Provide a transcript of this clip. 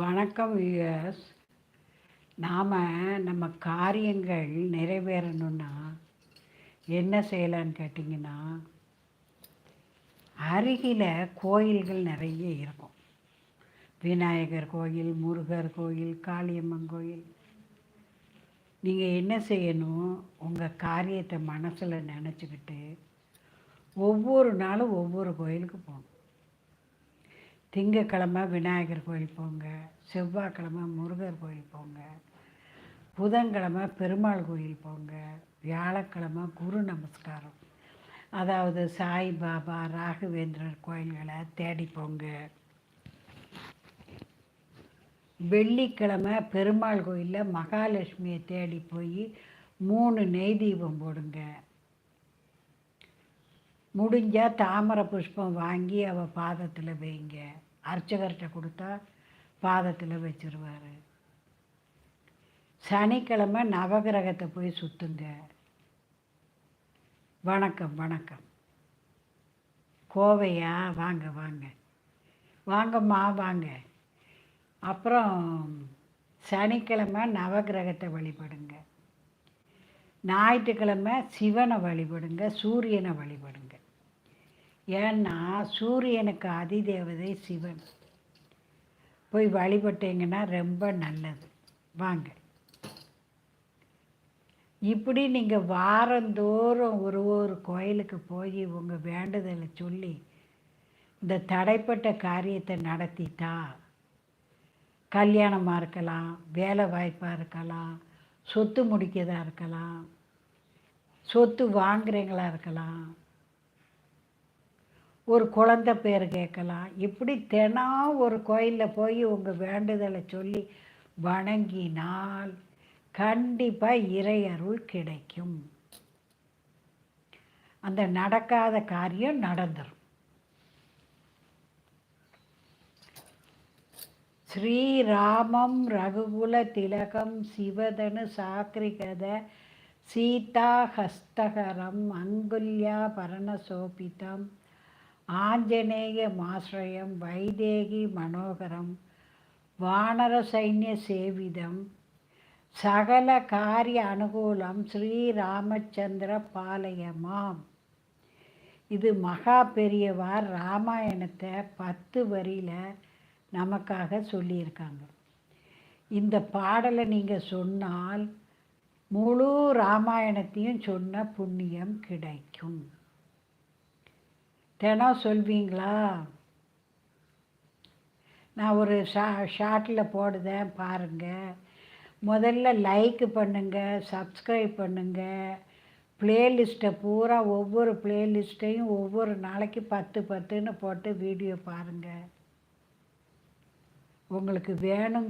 வணக்கம் வியூயர்ஸ் நாம் நம்ம காரியங்கள் நிறைவேறணும்னா என்ன செய்யலான்னு கேட்டிங்கன்னா அருகில் கோயில்கள் நிறைய இருக்கும். விநாயகர் கோயில் முருகர் கோயில் காளியம்மன் கோயில். நீங்கள் என்ன செய்யணும்? உங்கள் காரியத்தை மனசில் நினச்சிக்கிட்டு ஒவ்வொரு நாளும் ஒவ்வொரு கோயிலுக்கு போகணும். திங்கக்கிழமை விநாயகர் கோயில் போங்க செவ்வாய்க்கிழமை முருகர் கோயில் போங்க புதன்கிழமை பெருமாள் கோயில் போங்க வியாழக்கிழமை குரு நமஸ்காரம். அதாவது சாய்பாபா ராகவேந்திரர் கோயில்களை தேடி போங்க. வெள்ளிக்கிழமை பெருமாள் கோயிலில் மகாலட்சுமியை தேடி போய் மூணு நெய் தீபம் போடுங்க. முடிஞ்சால் தாமரை புஷ்பம் வாங்கி அவள் பாதத்தில் வைங்க. அர்ச்சகர்கிட்ட கொடுத்தா பாதத்தில் வச்சுருவார். சனிக்கிழமை நவகிரகத்தை போய் சுற்றுங்க வணக்கம் வணக்கம். கோவையா? வாங்க வாங்க. வாங்கம்மா வாங்க. அப்புறம் சனிக்கிழமை நவகிரகத்தை வழிபடுங்க. ஞாயிற்றுக்கிழமை சிவனை வழிபடுங்க சூரியனை வழிபடுங்க. ஏன்னா சூரியனுக்கு அதிதேவதை சிவன். போய் வழிபட்டீங்கன்னா ரொம்ப நல்லது. வாங்க. இப்படி நீங்கள் வாரந்தோறும் ஒரு ஒரு கோயிலுக்கு போய் உங்கள் வேண்டுதலை சொல்லி இந்த தடைப்பட்ட காரியத்தை நடத்திட்டா கல்யாணமாக இருக்கலாம் வேலை வாய்ப்பாக இருக்கலாம் சொத்து முடிக்கதா இருக்கலாம் சொத்து வாங்குறீங்களா இருக்கலாம் ஒரு குழந்த பேர் கேட்கலாம். இப்படி தினம் ஒரு கோயிலில் போய் உங்கள் வேண்டுதலை சொல்லி வணங்கினால் கண்டிப்பாக இறை அருள் கிடைக்கும். அந்த நடக்காத காரியம் நடந்துடும் ஸ்ரீராமம் ரகுகுல திலகம் சிவதனு சாக்ரிகத சீதா ஹஸ்தகரம் அங்குல்யா பரணசோபிதம். ஆஞ்சநேய மாஸ்ரயம் வைதேகி மனோகரம் வானர சைன்ய சேவிதம் சகல காரிய அனுகூலம் ஸ்ரீராமச்சந்திர பாலயமாம் இது மகா பெரியவார் ராமாயணத்தை பத்து வரியில் நமக்காக சொல்லியிருக்காங்க. இந்த பாடலை நீங்கள் சொன்னால் முழு ராமாயணத்தையும் சொன்ன புண்ணியம் கிடைக்கும். தினம் சொல்வீங்களா? நான் ஒரு ஷா ஷார்ட்டில் போடுதேன் பாருங்கள் முதல்ல லைக்கு பண்ணுங்கள் சப்ஸ்கிரைப் பண்ணுங்கள் ப்ளேலிஸ்ட்டை பூரா ஒவ்வொரு ப்ளேலிஸ்ட்டையும் ஒவ்வொரு நாளைக்கு பத்து பத்துன்னு போட்டு வீடியோ பாருங்கள் உங்களுக்கு வேணும்